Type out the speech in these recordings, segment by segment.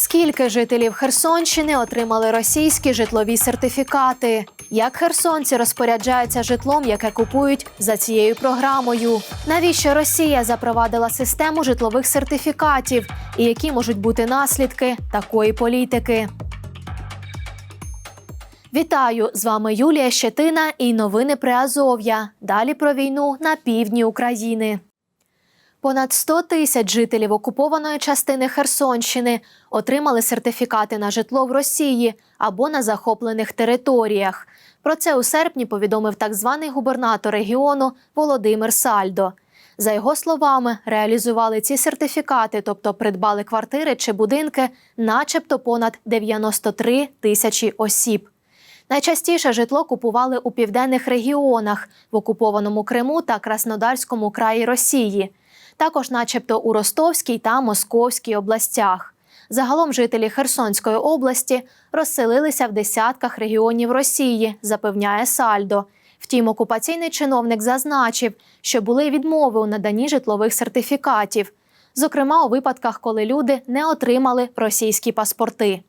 Скільки жителів Херсонщини отримали російські житлові сертифікати? Як херсонці розпоряджаються житлом, яке купують за цією програмою? Навіщо Росія запровадила систему житлових сертифікатів? І які можуть бути наслідки такої політики? Вітаю! З вами Юлія Щетина і новини Приазов'я. Далі про війну на півдні України. Понад 100 тисяч жителів окупованої частини Херсонщини отримали сертифікати на житло в Росії або на захоплених територіях. Про це у серпні повідомив так званий губернатор регіону Володимир Сальдо. За його словами, реалізували ці сертифікати, тобто придбали квартири чи будинки, начебто понад 93 тисячі осіб. Найчастіше житло купували у південних регіонах в окупованому Криму та Краснодарському краї Росії, також, начебто, у Ростовській та Московській областях. Загалом жителі Херсонської області розселилися в десятках регіонів Росії, запевняє Сальдо. Втім, окупаційний чиновник зазначив, що були відмови у наданні житлових сертифікатів, зокрема у випадках, коли люди не отримали російські паспорти.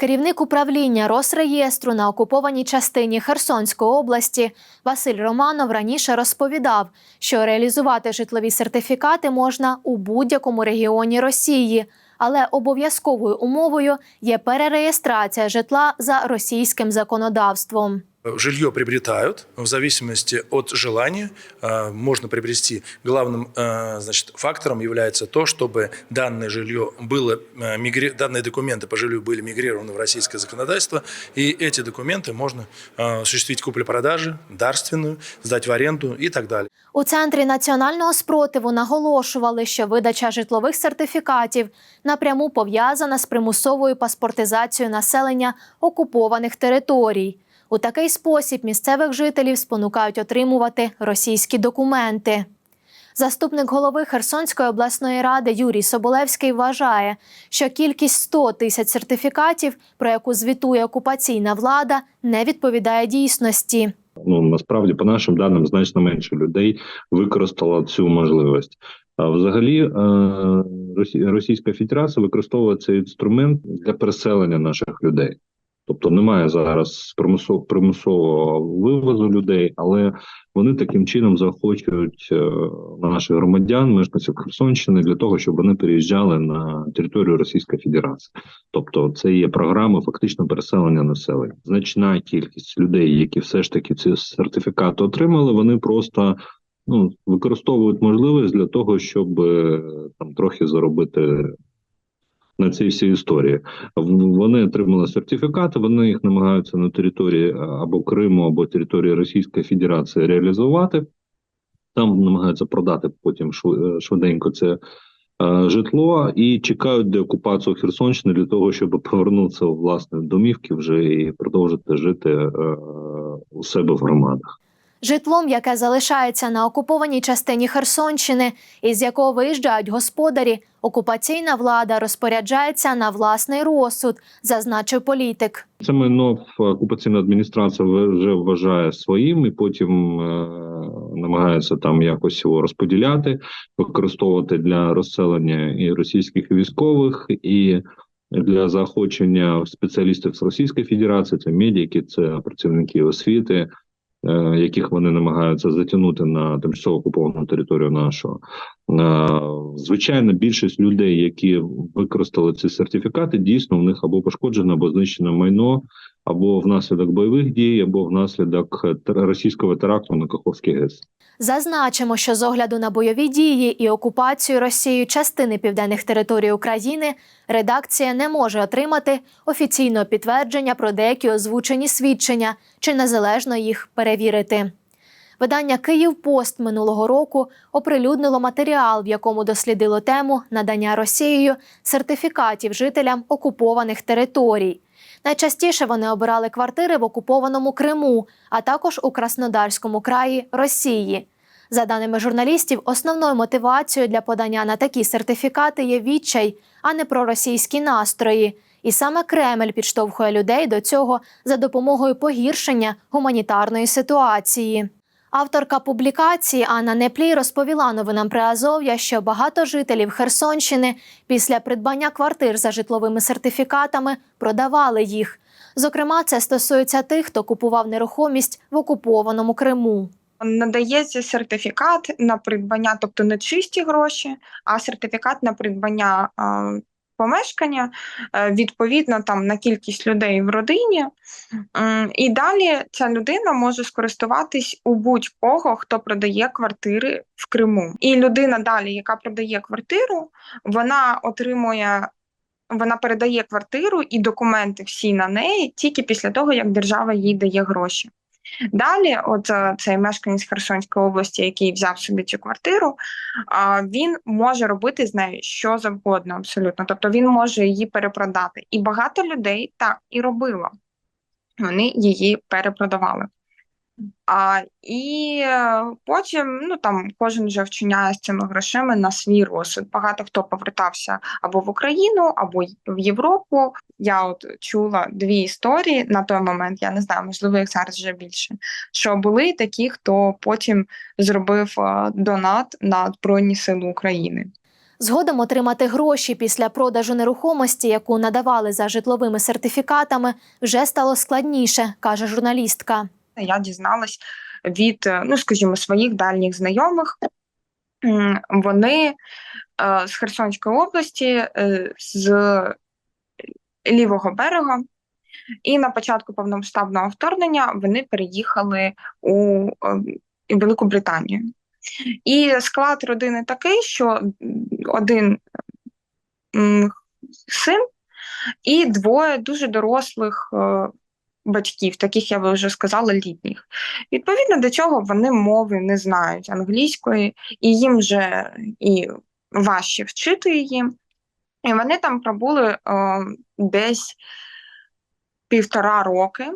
Керівник управління Росреєстру на окупованій частині Херсонської області Василь Романов раніше розповідав, що реалізувати житлові сертифікати можна у будь-якому регіоні Росії, але обов'язковою умовою є перереєстрація житла за російським законодавством. Жилье приобретают в зависимости от желания. э, Можно приобрести. Главным э, значит, фактором является то, чтобы данное жилье было, э, мигри- данные документы по жилью были мигрированы в российское законодательство, и эти документы можно э, осуществить купли-продажи, дарственную, сдать в аренду и так далее. У центрі національного спротиву наголошували, що видача житлових сертифікатів напряму пов'язана з примусовою паспортизацією населення окупованих територій. У такий спосіб місцевих жителів спонукають отримувати російські документи. Заступник голови Херсонської обласної ради Юрій Соболевський вважає, що кількість 100 тисяч сертифікатів, про яку звітує окупаційна влада, не відповідає дійсності. ну насправді, по нашим даним, значно менше людей використало цю можливість. А взагалі, е, Російська Федерація використовує цей інструмент для переселення наших людей. Тобто немає зараз примусов- примусового вивозу людей, але вони таким чином заохочують е, наших громадян, мешканців Херсонщини, для того, щоб вони переїжджали на територію Російської Федерації. Тобто, це є програми фактично переселення населення. Значна кількість людей, які все ж таки ці сертифікати отримали, вони просто ну використовують можливість для того, щоб е, там трохи заробити. На цій всій історії вони отримали сертифікати. Вони їх намагаються на території е, або Криму, або території Російської Федерації реалізувати. Там намагаються продати потім е, швиденько це е, житло і чекають деокупацію Херсонщини для того, щоб повернутися власне домівки вже і продовжити жити у себе в громадах. Житлом, яке залишається на окупованій частині Херсонщини, із якого виїжджають господарі, окупаційна влада розпоряджається на власний розсуд, зазначив політик. Це майно окупаційна адміністрація вже вважає своїм, і потім е, намагається там якось його розподіляти, використовувати для розселення і російських військових, і для заохочення спеціалістів з Російської Федерації, це медики, це працівники освіти. Е, Яких вони намагаються затягнути на тимчасово окуповану територію нашого звичайно, більшість людей, які використали ці сертифікати, дійсно в них або пошкоджено, або знищено майно, або внаслідок бойових дій, або внаслідок е, російського теракту на Каховський ГЕС. Зазначимо, що з огляду на бойові дії і окупацію Росією частини південних територій України редакція не може отримати офіційного підтвердження про деякі озвучені свідчення чи незалежно їх перевірити. Видання Київ Пост минулого року оприлюднило матеріал, в якому дослідило тему надання Росією сертифікатів жителям окупованих територій. Найчастіше вони обирали квартири в окупованому Криму, а також у Краснодарському краї Росії. За даними журналістів, основною мотивацією для подання на такі сертифікати є відчай, а не проросійські настрої. І саме Кремль підштовхує людей до цього за допомогою погіршення гуманітарної ситуації. Авторка публікації Анна Неплій розповіла новинам Приазов'я, що багато жителів Херсонщини після придбання квартир за житловими сертифікатами продавали їх. Зокрема, це стосується тих, хто купував нерухомість в окупованому Криму. Надається сертифікат на придбання, тобто не чисті гроші, а сертифікат на придбання помешкання е, відповідно там на кількість людей в родині. І далі ця людина може скористуватись у будь-кого, хто продає квартири в Криму. І людина далі, яка продає квартиру, вона отримує. Вона передає квартиру і документи всі на неї тільки після того, як держава їй дає гроші. Далі, от е, цей мешканець Херсонської області, який взяв собі цю квартиру, він може робити з нею що завгодно, абсолютно. Тобто він може її перепродати. І багато людей так і робило. Вони її перепродавали. А, і е, потім ну, там, кожен вже вчиняє з цими грошима на свій розсуд. Багато хто повертався або в Україну, або в Європу. Я от чула дві історії на той момент, я не знаю, можливо, їх зараз вже більше. Що були такі, хто потім зробив е, донат на Збройні Сили України. Згодом отримати гроші після продажу нерухомості, яку надавали за житловими сертифікатами, вже стало складніше, каже журналістка. Я дізналась від, е, ну скажімо, своїх дальніх знайомих. Вони е, з Херсонської області, е, з лівого берега, і на початку повномасштабного вторгнення вони переїхали у Велику Британію. І склад родини такий, що один син і двоє дуже дорослих батьків, таких я би вже сказала, літніх. Відповідно до чого вони мови не знають англійської, і їм вже і важче вчити її. І вони там пробули е, десь півтора роки.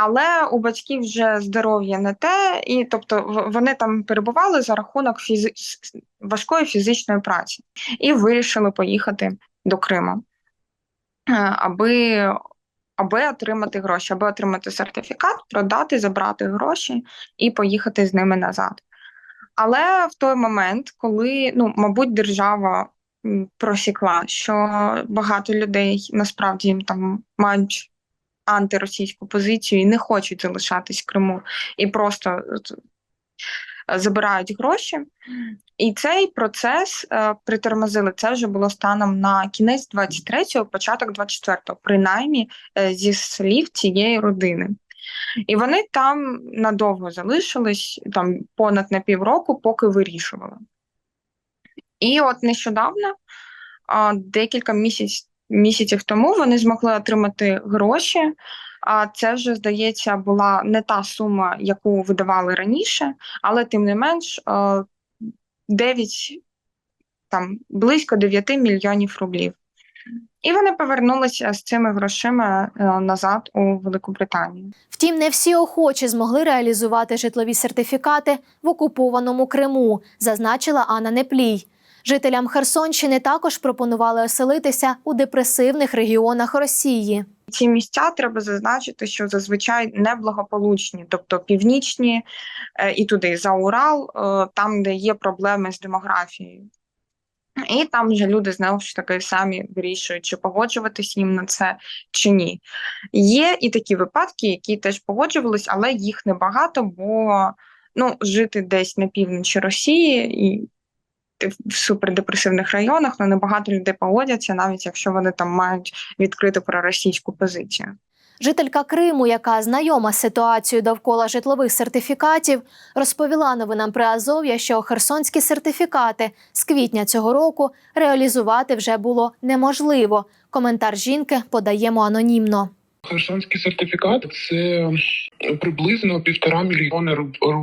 Але у батьків вже здоров'я не те, і тобто вони там перебували за рахунок фізи... важкої фізичної праці і вирішили поїхати до Криму, е, аби, аби отримати гроші, аби отримати сертифікат, продати, забрати гроші і поїхати з ними назад. Але в той момент, коли, ну, мабуть, держава просікла, що багато людей насправді там мають антиросійську позицію і не хочуть залишатись в Криму, і просто е, забирають гроші. І цей процес е, притормозили. Це вже було станом на кінець 23-го, початок 24-го, принаймні е, зі слів цієї родини. І вони там надовго залишились, там понад на півроку, поки вирішували. І от нещодавно, декілька місяць, місяців тому, вони змогли отримати гроші. А це вже, здається, була не та сума, яку видавали раніше, але тим не менш е, 9, там, близько 9 мільйонів рублів. І вони повернулися з цими грошима е, назад у Велику Британію. Втім, не всі охочі змогли реалізувати житлові сертифікати в окупованому Криму, зазначила Анна Неплій. Жителям Херсонщини також пропонували оселитися у депресивних регіонах Росії. Ці місця треба зазначити, що зазвичай неблагополучні, тобто північні е, і туди за Урал, е, там, де є проблеми з демографією. І там вже люди знову ж таки самі вирішують, чи погоджуватись їм на це чи ні. Є і такі випадки, які теж погоджувались, але їх небагато, бо ну, жити десь на півночі Росії і в супердепресивних районах ну, небагато людей погодяться, навіть якщо вони там мають відкриту проросійську позицію. Жителька Криму, яка знайома з ситуацією довкола житлових сертифікатів, розповіла новинам Приазов'я, що херсонські сертифікати з квітня цього року реалізувати вже було неможливо. Коментар жінки подаємо анонімно. Херсонський сертифікат це приблизно півтора мільйони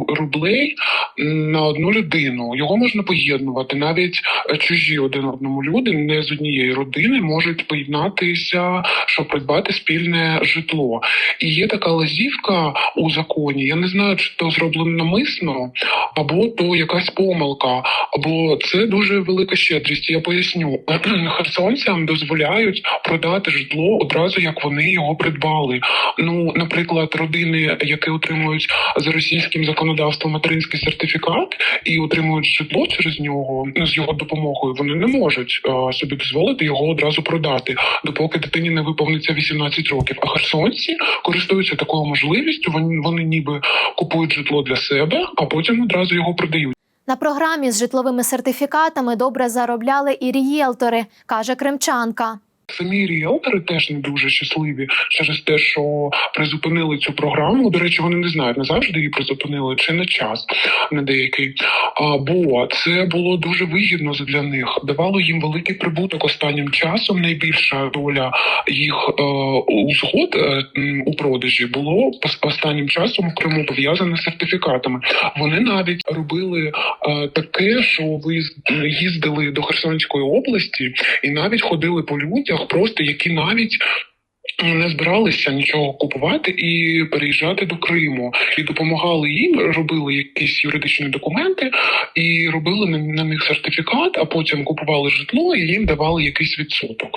рублей на одну людину. Його можна поєднувати. Навіть чужі один одному люди не з однієї родини можуть поєднатися, щоб придбати спільне житло. І є така лазівка у законі. Я не знаю, чи то зроблено намисно, або то якась помилка, або це дуже велика щедрість. Я поясню, херсонцям дозволяють продати житло одразу, як вони його придбали. Придбали. Ну, наприклад, родини, які отримують за російським законодавством материнський сертифікат і отримують житло через нього ну, з його допомогою, вони не можуть е, собі дозволити його одразу продати, допоки дитині не виповниться 18 років. А херсонці користуються такою можливістю. Вони вони ніби купують житло для себе, а потім одразу його продають. На програмі з житловими сертифікатами добре заробляли і рієлтори, каже кримчанка. Самі ріелтори теж не дуже щасливі через те, що призупинили цю програму. До речі, вони не знають назавжди її призупинили чи на час на деякий. А, бо це було дуже вигідно для них. Давало їм великий прибуток останнім часом. Найбільша доля їх е, узгод е, у продажі було останнім часом в Криму пов'язане з сертифікатами. Вони навіть робили е, таке, що ви їздили до Херсонської області і навіть ходили по людях, просто які навіть. Не збиралися нічого купувати і переїжджати до Криму, і допомагали їм, робили якісь юридичні документи і робили на, них сертифікат, а потім купували житло і їм давали якийсь відсоток.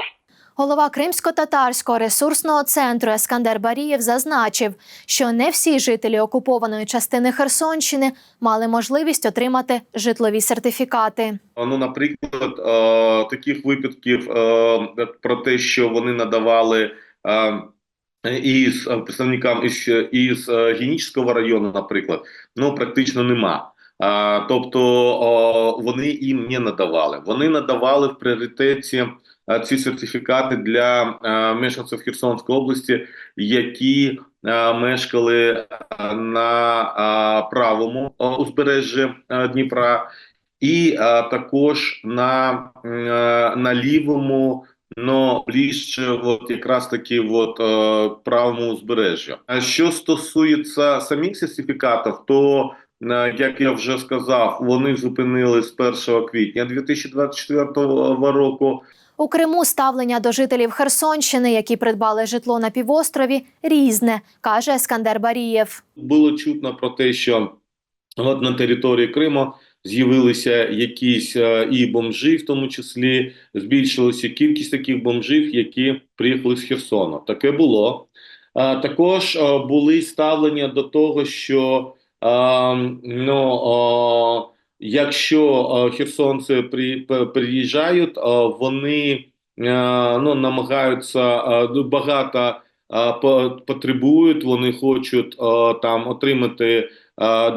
Голова Кримсько-татарського ресурсного центру Ескандер Барієв зазначив, що не всі жителі окупованої частини Херсонщини мали можливість отримати житлові сертифікати. Ну, наприклад, таких випадків про те, що вони надавали із представникам із, із е, району, наприклад, ну практично нема. Тобто вони їм не надавали. Вони надавали в пріоритеті ці сертифікати для е, мешканців Херсонської області, які е, мешкали е, на е, правому е, узбережжі е, Дніпра і також на, е, на лівому, но ближче, от якраз таки от, е, правому узбережжю. А що стосується самих сертифікатів, то е, як я вже сказав, вони зупинили з 1 квітня 2024 року. У Криму ставлення до жителів Херсонщини, які придбали житло на півострові, різне, каже Ескандер Барієв. Було чутно про те, що от на території Криму з'явилися якісь е, і бомжі, в тому числі збільшилася кількість таких бомжів, які приїхали з Херсону. Таке було. Також е, були ставлення до того, що е, ну, якщо е, херсонці при, приїжджають, е, вони е, ну, намагаються ну, багато по- потребують, вони хочуть там отримати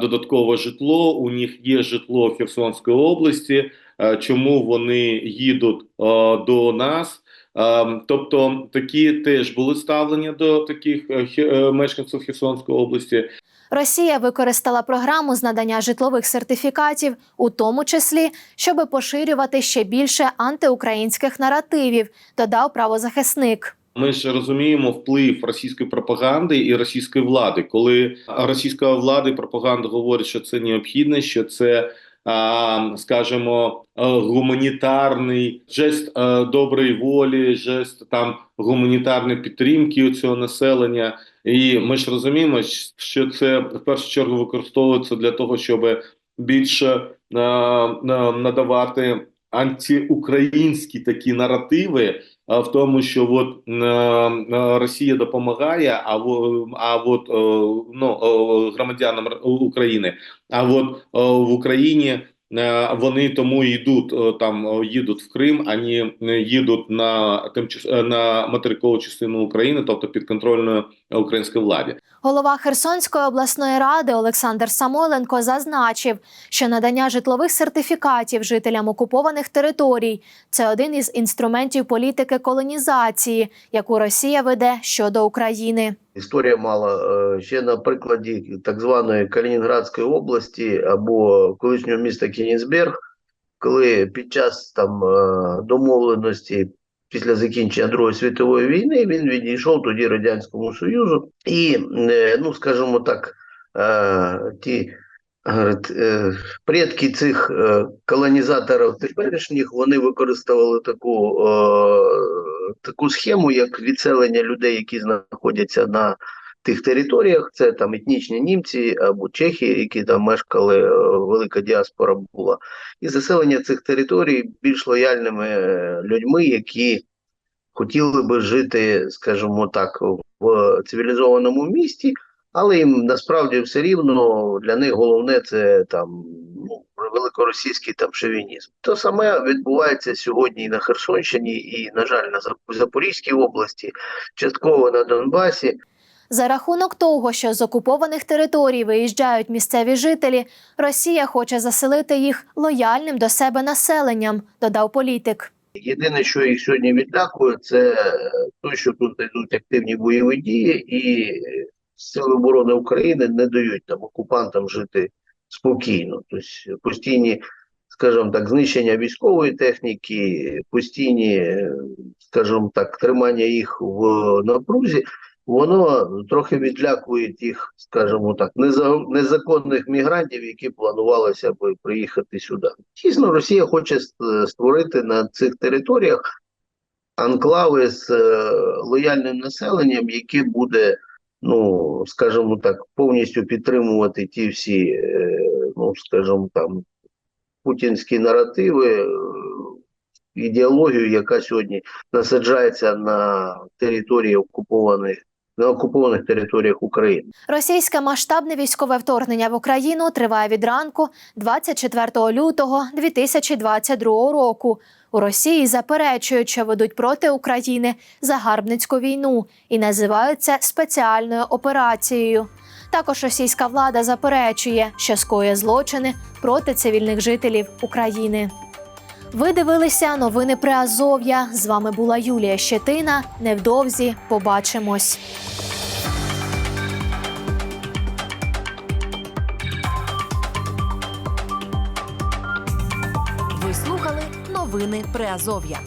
додаткове житло. У них є житло в Херсонській області. Чому вони їдуть до нас? Е, Тобто такі теж були ставлення до таких е, е, мешканців Херсонської області. Росія використала програму з надання житлових сертифікатів, у тому числі, щоб поширювати ще більше антиукраїнських наративів, додав правозахисник. Ми ж розуміємо вплив російської пропаганди і російської влади, коли російська влада і пропаганда говорить, що це необхідно, що це, скажімо, е, гуманітарний жест е, доброї волі, жест там гуманітарної підтримки у цього населення. І ми ж розуміємо, що це в першу чергу використовується для того, щоб більше е, надавати антиукраїнські такі наративи. В тому, що от е, е, Росія допомагає, а а от е, ну громадянам України. А от в Україні вони тому йдуть е, там, е, їдуть в Крим, ані їдуть на тимчас е, на материкову частину України, тобто підконтрольної українській владі. Голова Херсонської обласної ради Олександр Самойленко зазначив, що надання житлових сертифікатів жителям окупованих територій це один із інструментів політики колонізації, яку Росія веде щодо України. Історія мала е, ще на прикладі так званої Калінінградської області або колишнього міста Кенігсберг, коли під час там е, домовленості після закінчення Другої світової війни він відійшов тоді Радянському Союзу, і, е, ну скажімо так, е, ті предки цих колонізаторів теперішніх вони використовували таку, таку схему, як відселення людей, які знаходяться на тих територіях. Це там етнічні німці або чехи, які там мешкали, е, велика діаспора була, і заселення цих територій більш лояльними е, людьми, які хотіли би жити, скажімо так, в цивілізованому місті, але їм насправді все рівно для них головне це там ну, великоросійський там шовінізм. То саме відбувається сьогодні і на Херсонщині, і, на жаль, на Зап- Запорізькій області, частково на Донбасі. За рахунок того, що з окупованих територій виїжджають місцеві жителі, Росія хоче заселити їх лояльним до себе населенням, додав політик. Єдине, що їх сьогодні відлякує, це те, що тут йдуть активні бойові дії, і Сили оборони України не дають там окупантам жити спокійно. Тобто постійні, скажімо так, знищення військової техніки, постійні, скажімо так, тримання їх в напрузі. Воно трохи відлякує тих, скажімо так, неза- незаконних мігрантів, які планувалося би приїхати сюди. Дійсно, Росія хоче створити на цих територіях анклави з е, лояльним населенням, яке буде, ну скажімо так, повністю підтримувати ті всі, е, ну скажімо там, путінські наративи, е, ідеологію, яка сьогодні насаджається на території окупованих на окупованих територіях України. Російське масштабне військове вторгнення в Україну триває від ранку 24 лютого 2022 року. У Росії заперечують, що ведуть проти України загарбницьку війну і називають це спеціальною операцією. Також російська влада заперечує, що скоює злочини проти цивільних жителів України. Ви дивилися новини при Азов'я. З вами була Юлія Щетина. Невдовзі побачимось. Ви слухали новини Приазов'я.